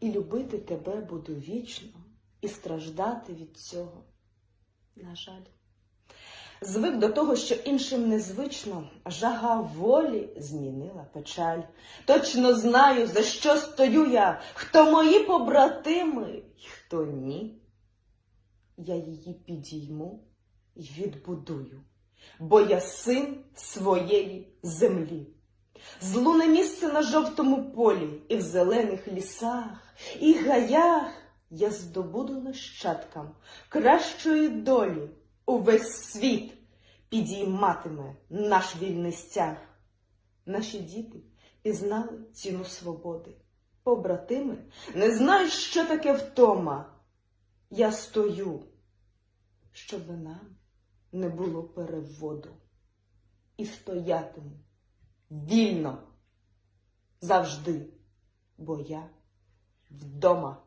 і любити тебе буду вічно, і страждати від цього. На жаль. Звик до того, що іншим незвично, жага волі змінила печаль. Точно знаю, за що стою я, хто мої побратими, і хто ні. Я її підійму і відбудую, бо я син своєї землі. Злуне місце на жовтому полі, і в зелених лісах, і гаях я здобуду нащадкам кращої долі. Увесь світ підійматиме наш вільний стяг. Наші діти пізнали ціну свободи. Побратими не знають, що таке втома. Я стою, щоб нам не було переводу. І стоятиму вільно завжди, бо я вдома.